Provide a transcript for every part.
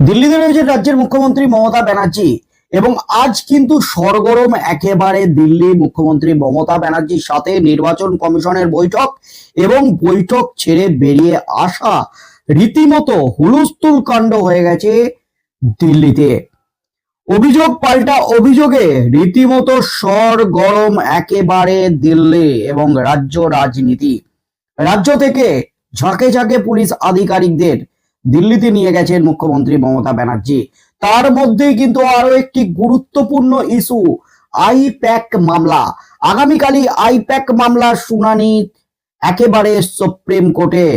দিল্লিতে রয়েছে রাজ্যের মুখ্যমন্ত্রী মমতা ব্যানার্জি এবং আজ কিন্তু সরগরম একেবারে দিল্লি মুখ্যমন্ত্রী মমতা ব্যানার্জির সাথে নির্বাচন কমিশনের বৈঠক এবং বৈঠক ছেড়ে বেরিয়ে আসা রীতিমতো হুলস্থুল কাণ্ড হয়ে গেছে দিল্লিতে। অভিযোগ পাল্টা অভিযোগে রীতিমতো সরগরম একেবারে দিল্লি এবং রাজ্য রাজনীতি। রাজ্য থেকে ঝাঁকে ঝাঁকে পুলিশ আধিকারিকদের দিল্লিতে নিয়ে গেছেন মুখ্যমন্ত্রী মমতা ব্যানার্জি। তার মধ্যেই কিন্তু আরও একটি গুরুত্বপূর্ণ ইস্যু আইপ্যাক মামলা। আগামীকালই আইপ্যাক মামলার শুনানি একেবারে সুপ্রিম কোর্টে,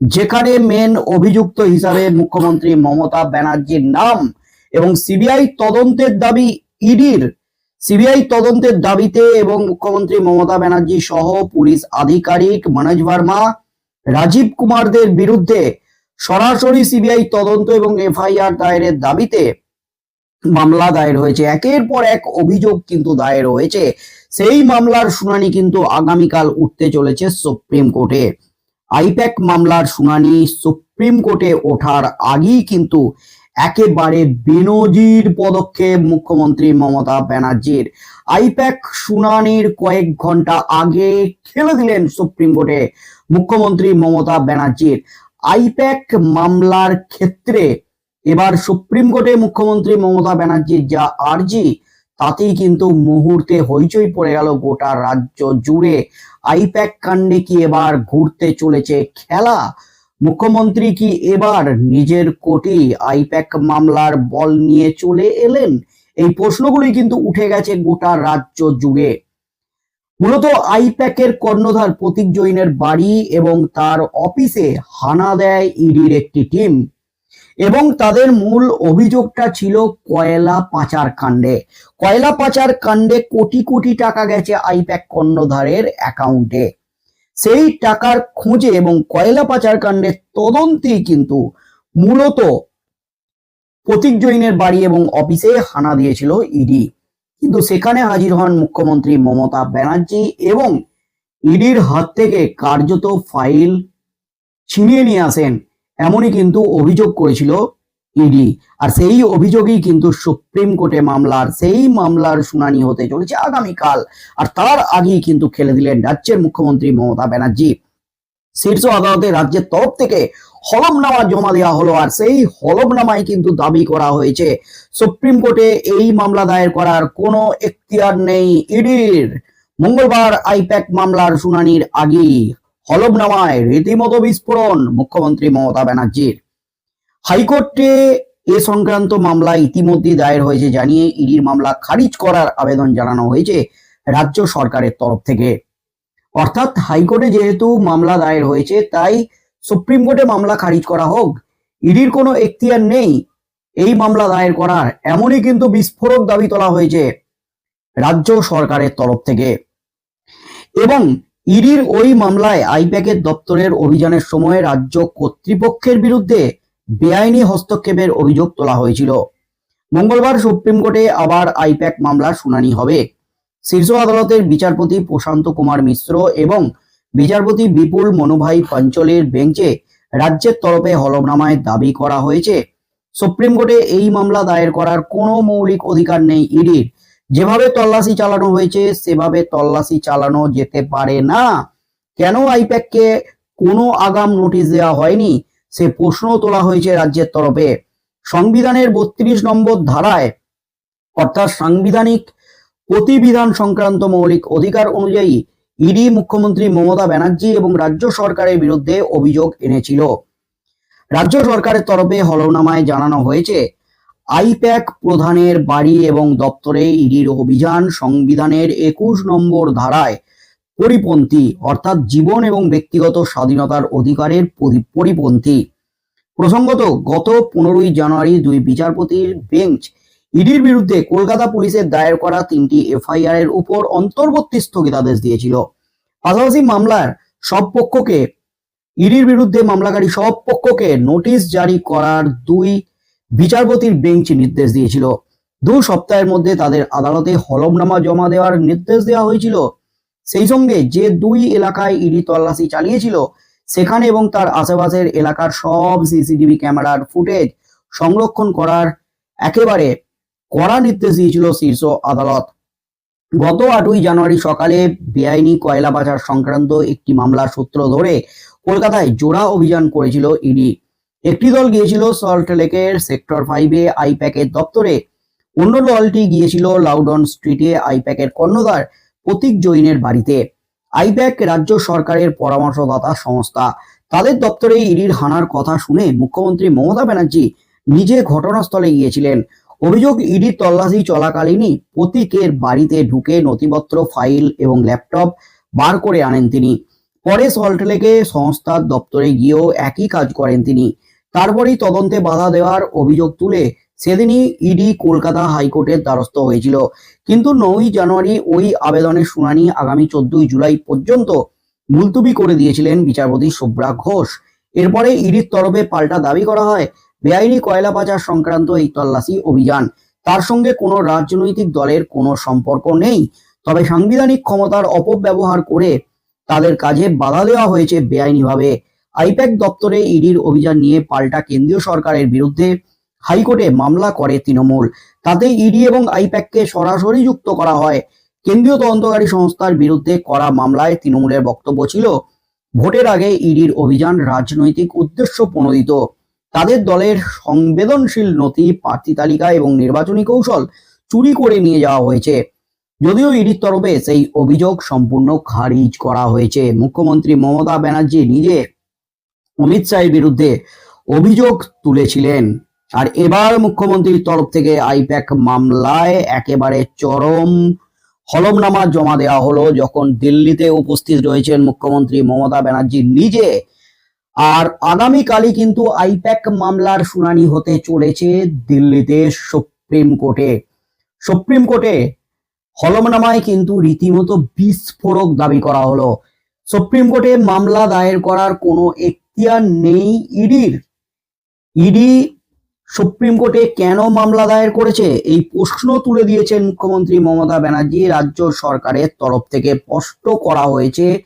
যেখানে মেন অভিযুক্ত হিসাবে মুখ্যমন্ত্রী মমতা ব্যানার্জির নাম এবং সিবিআই তদন্তের দাবি ইডির। সিবিআই তদন্তের দাবিতে এবং মুখ্যমন্ত্রী মমতা ব্যানার্জি সহ পুলিশ আধিকারিক মনোজ ভার্মা, রাজীব কুমারদের বিরুদ্ধে সরাসরি সিবিআই তদন্ত এবং এফআইআর দায়েরের দাবিতে মামলা দায়ের হয়েছে। একের পর এক অভিযোগ কিন্তু দায়ের হয়েছে। সেই মামলার শুনানি কিন্তু আগামীকাল উঠতে চলেছে সুপ্রিম কোর্টে। আইপ্যাক মামলার শুনানি সুপ্রিম কোর্টে ওঠার আগেই কিন্তু একেবারে বেনজির পদক্ষেপ মুখ্যমন্ত্রী মমতা ব্যানার্জির। আইপ্যাক শুনানির কয়েক ঘণ্টা আগে খেলে দিলেন সুপ্রিম কোর্টে মুখ্যমন্ত্রী মমতা ব্যানার্জির। আইপ্যাক মামলার ক্ষেত্রে এবার সুপ্রিম কোর্টে মুখ্যমন্ত্রী মমতা ব্যানার্জির যা আর্জি, তাতেই কিন্তু মুহূর্তে হইচই পড়ে গেল গোটা রাজ্য জুড়ে। আইপ্যাক কাণ্ডে কি এবার ঘুরতে চলেছে খেলা? মুখ্যমন্ত্রী কি এবার নিজের কোটি আইপ্যাক মামলার বল নিয়ে চলে এলেন? এই প্রশ্নগুলি কিন্তু উঠে গেছে গোটা রাজ্য জুড়ে। মূলত আইপ্যাকের কর্ণধার প্রতীক জৈনের বাড়ি এবং তার অফিসে হানা দেয় ইডির একটি টিম। এবং তাদের মূল অভিযোগটা ছিল কয়লা পাচার কাণ্ডে। কয়লা পাচার কাণ্ডে কোটি কোটি টাকা গেছে আইপ্যাক কর্ণধারের অ্যাকাউন্টে সেই টাকার খোঁজে এবং কয়লা পাচার কাণ্ডের তদন্তেই কিন্তু মূলত প্রতীক জৈনের বাড়ি এবং অফিসে হানা দিয়েছিল ইডি। কিন্তু সেখানে হাজির হন মুখ্যমন্ত্রী মমতা ব্যানার্জি এবং ইডির হাত থেকে কার্যত ফাইল ছিনিয়ে নিয়ে আসেন, এমনই কিন্তু অভিযোগ করেছিল ইডি। আর সেই অভিযোগই কিন্তু সুপ্রিম কোর্টে মামলার, সেই মামলার শুনানি হতে চলেছে আগামীকাল। আর তার আগেই কিন্তু খেলে দিলেন রাজ্যের মুখ্যমন্ত্রী মমতা ব্যানার্জি। শীর্ষ আদালতে রাজ্যের তরফ থেকে হলফনামা জমা দেওয়া হলো আর সেই হলফনামায় কিন্তু দাবি করা হয়েছে। সুপ্রিম কোর্টে এই মামলা দায়ের করার কোনো এখতিয়ার নেই ইডির। মঙ্গলবার আইপ্যাক মামলার শুনানির আগেই হলফনামায় রীতিমতো বিস্ফোরণ মুখ্যমন্ত্রী মমতা ব্যানার্জির। হাইকোর্টে এ সংক্রান্ত মামলা ইতিমধ্যে দায়ের হয়েছে জানিয়ে ইডির মামলা খারিজ করার আবেদন জানানো হয়েছে রাজ্য সরকারের তরফ থেকে। অর্থাৎ হাইকোর্টে যেহেতু মামলা দায়ের হয়েছে, তাই সুপ্রিম কোর্টে মামলা খারিজ করা হোক ইডির কোনো এখতিয়ার নেই এই মামলা দায়ের করার, এমনই কিন্তু বিস্ফোরক দাবি তোলা হয়েছে রাজ্য সরকারের তরফ থেকে। এবং ইডির ওই মামলায় আইপ্যাকের দপ্তরের অভিযানের সময় রাজ্য কর্তৃপক্ষের বিরুদ্ধে বেআইনি হস্তক্ষেপের অভিযোগ তোলা হয়েছিল। মঙ্গলবার সুপ্রিম কোর্টে আবার আইপ্যাক মামলার শুনানি হবে। শীর্ষ আদালতের বিচারপতি প্রশান্ত কুমার মিশ্র এবং বিচারপতি বিপুল মনোভাই পাঞ্চলের বেঞ্চে রাজ্যের তরফে হলফনামায় দাবি করা হয়েছে। সুপ্রিম কোর্টে এই মামলা দায়ের করার কোনো মৌলিক অধিকার নেই ইডির। যেভাবে তল্লাশি চালানো হয়েছে, সেভাবে তল্লাশি চালানো যেতে পারে না। কেন আইপ্যাককে কোনো আগাম নোটিশ দেওয়া হয়নি, সে প্রশ্ন তোলা হয়েছে রাজ্যের তরফে। সংবিধানের বত্রিশ নম্বর ধারায়, অর্থাৎ সাংবিধানিক প্রতিবিধান সংক্রান্ত মৌলিক অধিকার অনুযায়ী ইডি মুখ্যমন্ত্রী মমতা ব্যানার্জি এবং রাজ্য সরকারের বিরুদ্ধে অভিযোগ এনেছিল। রাজ্য সরকারের তরফে হলফনামায় জানানো হয়েছে, আইপ্যাক প্রধানের বাড়ি এবং দপ্তরে ইডির অভিযান সংবিধানের একুশ নম্বর ধারায় পরিপন্থী, অর্থাৎ জীবন এবং ব্যক্তিগত স্বাধীনতার অধিকারের পরি- পরিপন্থী। প্রসঙ্গত, গত পনেরোই জানুয়ারি দুই বিচারপতির বেঞ্চ ইডির বিরুদ্ধে কলকাতা পুলিশের দায়ের করা তিনটি এফআইআর এর উপর অন্তর্বর্তী স্থগিতাদেশ দিয়েছিল। পাশাপাশি মামলার সব পক্ষকে, ইডির বিরুদ্ধে মামলাকারী সব পক্ষকে নোটিশ জারি করার দুই বিচারপতির বেঞ্চ নির্দেশ দিয়েছিল। দু সপ্তাহের মধ্যে তাদের আদালতে হলফনামা জমা দেওয়ার নির্দেশ দেওয়া হয়েছিল। সেই সঙ্গে যে দুই এলাকায় ইডি তল্লাশি চালিয়েছিল, সেখানে এবং তার আশেপাশের এলাকার সব সিসিটিভি ক্যামেরার ফুটেজ সংরক্ষণ করার একেবারে কড়া নির্দেশ দিয়েছিল শীর্ষ আদালত। গত আটই জানুয়ারি সকালে বেআইনি কয়লা পাচার সংক্রান্ত একটি মামলার সূত্র ধরে কলকাতায় জোড়া অভিযান করেছিল ইডি। একটি দল গিয়েছিল সল্ট লেকের সেক্টর ফাইভে আইপ্যাকের দপ্তরে। অন্য দলটি গিয়েছিল লাউডন স্ট্রিটে আইপ্যাকের কর্ণধার প্রতীক জৈনের বাড়িতে। আইপ্যাক রাজ্য সরকারের পরামর্শদাতা সংস্থা। তাদের দপ্তরে ইডির হানার কথা শুনে মুখ্যমন্ত্রী মমতা ব্যানার্জি নিজে ঘটনাস্থলে গিয়েছিলেন। অভিযোগ ইডির তল্লাশি চলাকালীনই প্রতীকের বাড়িতে ঢুকে নথিপত্র, ফাইল এবং ল্যাপটপ বার করে আনেন তিনি। পরে সল্টলেকে সংস্থার দপ্তরে গিয়েও একই কাজ করেন তিনি। তারপরেই তদন্তে বাধা দেওয়ার অভিযোগ তুলে সেদিনই ইডি কলকাতা হাইকোর্টের দ্বারস্থ হয়েছিল। কিন্তু নয়ই জানুয়ারি ওই আবেদনের শুনানি আগামী চোদ্দই জুলাই পর্যন্ত মুলতুবি করে দিয়েছিলেন বিচারপতি শুভ্রা ঘোষ। এরপরে ইডির তরফে পাল্টা দাবি করা হয় বেআইনি কয়লা পাচার সংক্রান্ত এই তল্লাশি অভিযান। তার সঙ্গে কোনো রাজনৈতিক দলের কোনো সম্পর্ক নেই। তবে সাংবিধানিক ক্ষমতার অপব্যবহার করে তাদের কাজে বাধা দেওয়া হয়েছে বেআইনিভাবে। আইপ্যাক দপ্তরে ইডির অভিযান নিয়ে পাল্টা কেন্দ্রীয় সরকারের বিরুদ্ধে হাইকোর্টে মামলা করে তৃণমূল। তাতে ইডি এবং আইপ্যাককে সরাসরি যুক্ত করা হয়। কেন্দ্রীয় তদন্তকারী সংস্থার বিরুদ্ধে করা মামলায় তৃণমূলের বক্তব্য ছিল, ভোটের আগে ইডির অভিযান রাজনৈতিক উদ্দেশ্য প্রণোদিত। তাদের দলের সংবেদনশীল নথি, প্রার্থী তালিকা এবং নির্বাচনী কৌশল চুরি করে নিয়ে যাওয়া হয়েছে। যদিও ইডির তরফে সেই অভিযোগ সম্পূর্ণ খারিজ করা হয়েছে। মুখ্যমন্ত্রী মমতা ব্যানার্জি নিজে অমিত শাহের বিরুদ্ধে অভিযোগ তুলেছিলেন। আর এবার মুখ্যমন্ত্রীর তরফ থেকে আইপ্যাক মামলায় একেবারে চরম হলমনামা জমা দেওয়া হলো। যখন দিল্লিতে উপস্থিত রয়েছেন মুখ্যমন্ত্রী মমতা ব্যানার্জি নিজে আর আগামীকালই কিন্তু আইপ্যাক মামলার শুনানি হতে চলেছে দিল্লিতে সুপ্রিম কোর্টে। সুপ্রিম কোর্টে হলমনামায় কিন্তু রীতিমতো বিস্ফোরক দাবি করা হলো। সুপ্রিম কোর্টে মামলা দায়ের করার কোনো এখতিয়ার নেই ইডির। ইডি সুপ্রিম কোর্টে কেন মামলা দায়ের করেছে? এই প্রশ্ন তুলে দিয়েছেন মুখ্যমন্ত্রী মমতা ব্যানার্জি। রাজ্য সরকারের তরফ থেকে স্পষ্ট করা হয়েছে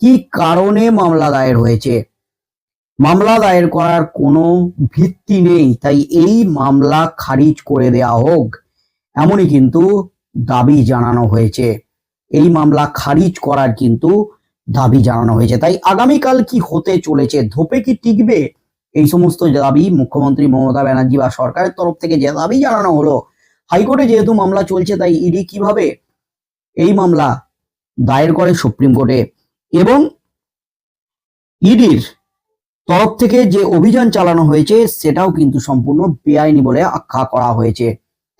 কি কারণে মামলা দায়ের হয়েছে। মামলা দায়ের করার কোনো ভিত্তি নেই, তাই এই মামলা খারিজ করে দেয়া হোক, এমনই কিন্তু দাবি জানানো হয়েছে। এই মামলা খারিজ করার কিন্তু দাবি জানানো হয়েছে। তাই আগামীকাল কি হতে চলেছে, ধোপে কি টিকবে, এই সমস্ত দাবি মুখ্যমন্ত্রী মমতা ব্যানার্জি বা সরকারের তরফ থেকে যে দাবি জানানো হলো, হাইকোর্টে যেহেতু মামলা চলছে, তাই ইডি কীভাবে এই মামলা দায়ের করে সুপ্রিম কোর্টে? এবং ইডির তরফ থেকে যে অভিযান চালানো হয়েছে, সেটাও কিন্তু সম্পূর্ণ বেআইনি বলে আখ্যা করা হয়েছে।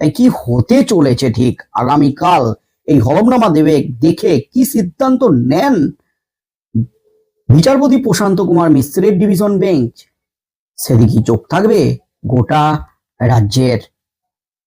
তাই কি হতে চলেছে ঠিক? আগামীকাল এই হলফনামা দেবে, দেখে কি সিদ্ধান্ত নেন? বিচারপতি প্রশান্ত কুমার মিশ্রের ডিভিশন বেঞ্চ। সেদিকে চোখ থাকবে? গোটা রাজ্যের